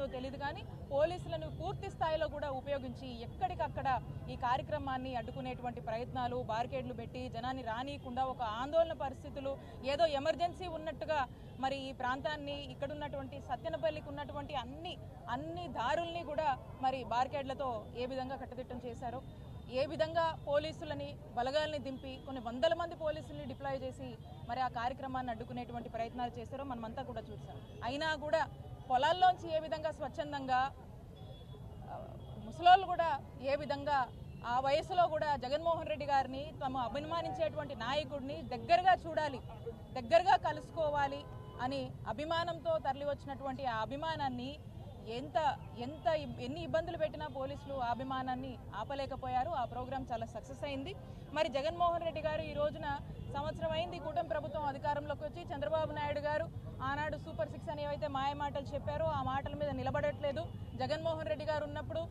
జరుగుతుందో తెలియదు కానీ పోలీసులను పూర్తి స్థాయిలో కూడా ఉపయోగించి ఎక్కడికక్కడ ఈ కార్యక్రమాన్ని అడ్డుకునేటువంటి ప్రయత్నాలు బార్కేడ్లు పెట్టి జనాన్ని రానియకుండా ఒక ఆందోళన పరిస్థితులు ఏదో ఎమర్జెన్సీ ఉన్నట్టుగా మరి ఈ ప్రాంతాన్ని ఇక్కడ ఉన్నటువంటి సత్యనపల్లికి ఉన్నటువంటి అన్ని అన్ని దారుల్ని కూడా మరి బార్కేడ్లతో ఏ విధంగా కట్టుదిట్టం చేశారో ఏ విధంగా పోలీసులని బలగాల్ని దింపి కొన్ని వందల మంది పోలీసుల్ని డిప్లాయ్ చేసి మరి ఆ కార్యక్రమాన్ని అడ్డుకునేటువంటి ప్రయత్నాలు చేశారో మనమంతా కూడా చూసాం. అయినా కూడా పొలాల్లోంచి ఏ విధంగా స్వచ్ఛందంగా ముసలోళ్ళు కూడా ఏ విధంగా ఆ వయసులో కూడా జగన్మోహన్ రెడ్డి గారిని తమ అభిమానించేటువంటి నాయకుడిని దగ్గరగా చూడాలి దగ్గరగా కలుసుకోవాలి అని అభిమానంతో తరలి వచ్చినటువంటి ఆ అభిమానాన్ని ఎంత ఎంత ఎన్ని ఇబ్బందులు పెట్టినా పోలీసులు అభిమానాన్ని ఆపలేకపోయారు. ఆ ప్రోగ్రాం చాలా సక్సెస్ అయింది. మరి జగన్మోహన్ రెడ్డి గారు ఈ రోజున సంవత్సరం అయింది. కూటమి ప్రభుత్వం అధికారంలోకి వచ్చి చంద్రబాబు నాయుడు గారు ఆనాడు సూపర్ సిక్స్ అని ఏవైతే మాయ మాటలు చెప్పారో ఆ మాటల మీద నిలబడట్లేదు. జగన్మోహన్ రెడ్డి గారు ఉన్నప్పుడు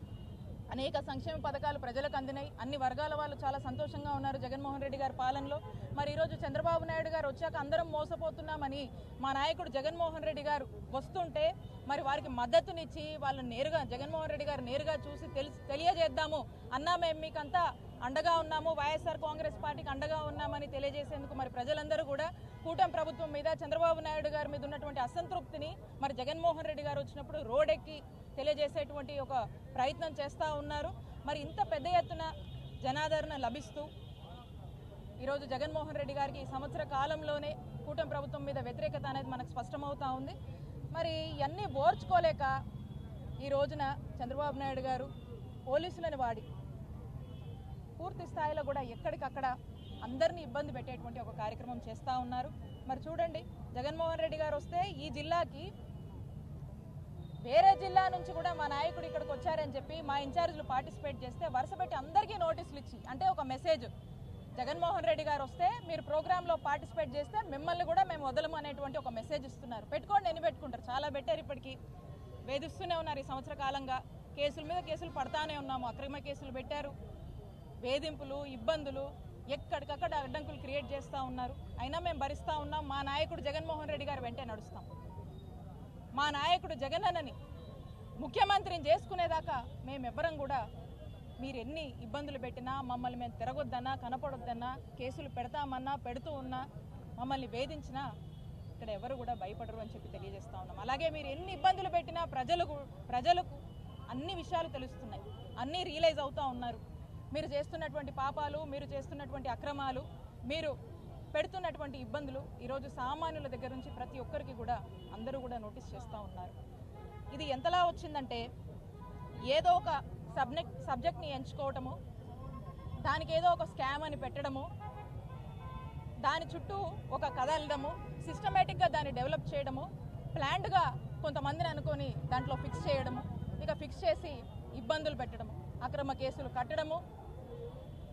అనేక సంక్షేమ పథకాలు ప్రజలకు అందినాయి. అన్ని వర్గాల వాళ్ళు చాలా సంతోషంగా ఉన్నారు జగన్మోహన్ రెడ్డి గారి పాలనలో. మరి ఈరోజు చంద్రబాబు నాయుడు గారు వచ్చాక అందరం మోసపోతున్నామని మా నాయకుడు జగన్మోహన్ రెడ్డి గారు వస్తుంటే మరి వారికి మద్దతునిచ్చి వాళ్ళు నేరుగా జగన్మోహన్ రెడ్డి గారు నేరుగా చూసి తెలిసి తెలియజేద్దాము అన్నా మేము మీకంతా అండగా ఉన్నాము. వైఎస్ఆర్ కాంగ్రెస్ పార్టీకి అండగా ఉన్నామని తెలియజేసేందుకు మరి ప్రజలందరూ కూడా కూటమి ప్రభుత్వం మీద చంద్రబాబు నాయుడు గారి మీద ఉన్నటువంటి అసంతృప్తిని మరి జగన్మోహన్ రెడ్డి గారు వచ్చినప్పుడు రోడెక్కి తెలియజేసేటువంటి ఒక ప్రయత్నం చేస్తూ ఉన్నారు. మరి ఇంత పెద్ద ఎత్తున జనాదరణ లభిస్తూ ఈరోజు జగన్మోహన్ రెడ్డి గారికి ఈ సంవత్సర కాలంలోనే కూటమి ప్రభుత్వం మీద వ్యతిరేకత అనేది మనకు స్పష్టమవుతూ ఉంది. మరి ఇవన్నీ ఓర్చుకోలేక ఈ రోజున చంద్రబాబు నాయుడు గారు పోలీసులను వాడి పూర్తి స్థాయిలో కూడా ఎక్కడికక్కడ అందరినీ ఇబ్బంది పెట్టేటువంటి ఒక కార్యక్రమం చేస్తూ ఉన్నారు. మరి చూడండి జగన్మోహన్ రెడ్డి గారు వస్తే ఈ జిల్లాకి వేరే జిల్లా నుంచి కూడా మా నాయకుడు ఇక్కడికి వచ్చారని చెప్పి మా ఇన్ఛార్జీలు పార్టిసిపేట్ చేస్తే వరుస పెట్టి అందరికీ నోటీసులు ఇచ్చి అంటే ఒక మెసేజ్ జగన్మోహన్ రెడ్డి గారు వస్తే మీరు ప్రోగ్రాంలో పార్టిసిపేట్ చేస్తే మిమ్మల్ని కూడా మేము వదలము అనేటువంటి ఒక మెసేజ్ ఇస్తున్నారు. పెట్టుకోండి ఎన్ని పెట్టుకుంటారు? చాలా పెట్టారు ఇప్పటికీ. వేధిస్తూనే ఉన్నారు ఈ సంవత్సర కాలంగా. కేసుల మీద కేసులు పడతానే ఉన్నాము. అక్రమ కేసులు పెట్టారు. వేధింపులు ఇబ్బందులు ఎక్కడికక్కడ అడ్డంకులు క్రియేట్ చేస్తూ ఉన్నారు. అయినా మేము భరిస్తూ ఉన్నాం. మా నాయకుడు జగన్మోహన్ రెడ్డి గారు వెంటే నడుస్తాం. మా నాయకుడు జగన్ అన్నని ముఖ్యమంత్రిని చేసుకునేదాకా మేమెవ్వరం కూడా మీరు ఎన్ని ఇబ్బందులు పెట్టినా మమ్మల్ని మేము తిరగొద్దన్నా కనపడొద్దన్నా కేసులు పెడతామన్నా పెడుతూ ఉన్నా మమ్మల్ని వేధించినా ఇక్కడ ఎవరు కూడా భయపడరు అని చెప్పి తెలియజేస్తూ ఉన్నాం. అలాగే మీరు ఎన్ని ఇబ్బందులు పెట్టినా ప్రజలకు ప్రజలకు అన్ని విషయాలు తెలుస్తున్నాయి. అన్నీ రియలైజ్ అవుతూ ఉన్నారు. మీరు చేస్తున్నటువంటి పాపాలు మీరు చేస్తున్నటువంటి అక్రమాలు మీరు పెడుతున్నటువంటి ఇబ్బందులు ఈరోజు సామాన్యుల దగ్గర నుంచి ప్రతి ఒక్కరికి కూడా అందరూ కూడా నోటీస్ చేస్తూ ఉన్నారు. ఇది ఎంతలా వచ్చిందంటే ఏదో ఒక సబ్జెక్ట్ సబ్జెక్ట్ని ఎంచుకోవటము దానికి ఏదో ఒక స్కామ్ అని పెట్టడము దాని చుట్టూ ఒక కథ వెళ్ళడము సిస్టమేటిక్గా దాన్ని డెవలప్ చేయడము ప్లాండ్గా కొంతమందిని అనుకొని దాంట్లో ఫిక్స్ చేయడము ఇక ఫిక్స్ చేసి ఇబ్బందులు పెట్టడము అక్రమ కేసులు కట్టడము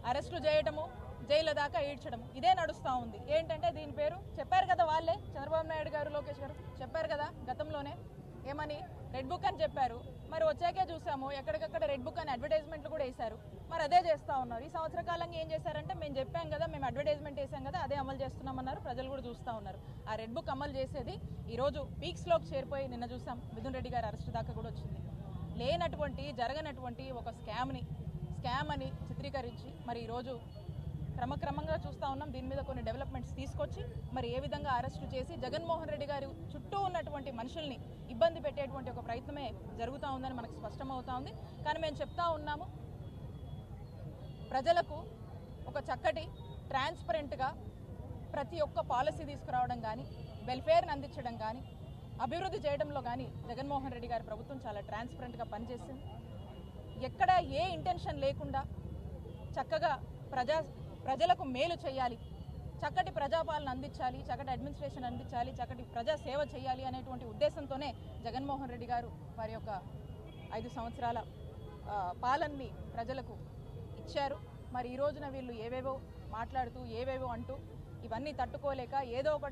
అరెస్టులు చేయడము జైలు దాకా ఈడ్చడం ఇదే నడుస్తూ ఉంది. ఏంటంటే దీని పేరు చెప్పారు కదా వాళ్ళే. చంద్రబాబు నాయుడు గారు లోకేష్ గారు చెప్పారు కదా గతంలోనే. ఏమని? రెడ్ బుక్ అని చెప్పారు. మరి వచ్చాకే చూసాము. ఎక్కడికక్కడ రెడ్ బుక్ అని అడ్వర్టైజ్మెంట్లు కూడా వేశారు. మరి అదే చేస్తూ ఉన్నారు. ఈ సంవత్సర కాలంగా ఏం చేశారంటే మేము చెప్పాం కదా మేము అడ్వర్టైజ్మెంట్ వేసాం కదా అదే అమలు చేస్తున్నామన్నారు. ప్రజలు కూడా చూస్తూ ఉన్నారు. ఆ రెడ్ బుక్ అమలు చేసేది ఈరోజు పీక్స్లోకి చేరిపోయి నిన్న చూసాం. మిథున్ రెడ్డి గారి అరెస్ట్ దాకా కూడా వచ్చింది. లేనటువంటి జరగనటువంటి ఒక స్కామ్ని స్కామ్ అని చిత్రీకరించి మరి ఈరోజు క్రమక్రమంగా చూస్తూ ఉన్నాం. దీని మీద కొన్ని డెవలప్మెంట్స్ తీసుకొచ్చి మరి ఏ విధంగా అరెస్టు చేసి జగన్మోహన్ రెడ్డి గారి చుట్టూ ఉన్నటువంటి మనుషుల్ని ఇబ్బంది పెట్టేటువంటి ఒక ప్రయత్నమే జరుగుతూ ఉందని మనకు స్పష్టమవుతా ఉంది. కానీ మేము చెప్తా ఉన్నాము ప్రజలకు ఒక చక్కటి ట్రాన్స్పరెంట్గా ప్రతి ఒక్క పాలసీ తీసుకురావడం కానీ వెల్ఫేర్ని అందించడం కానీ అభివృద్ధి చేయడంలో కానీ జగన్మోహన్ రెడ్డి గారి ప్రభుత్వం చాలా ట్రాన్స్పరెంట్గా పనిచేసింది. ఎక్కడ ఏ ఇంటెన్షన్ లేకుండా చక్కగా ప్రజా ప్రజలకు మేలు చేయాలి. చక్కటి ప్రజాపాలన అందించాలి చక్కటి అడ్మినిస్ట్రేషన్ అందించాలి చక్కటి ప్రజా సేవ చేయాలి అనేటువంటి ఉద్దేశంతోనే జగన్మోహన్ రెడ్డి గారు వారి యొక్క ఐదు సంవత్సరాల పాలనని ప్రజలకు ఇచ్చారు. మరి ఈ రోజున వీళ్ళు ఏవేవో మాట్లాడుతూ ఏవేవో అంటూ ఇవన్నీ తట్టుకోలేక ఏదో ఒకటి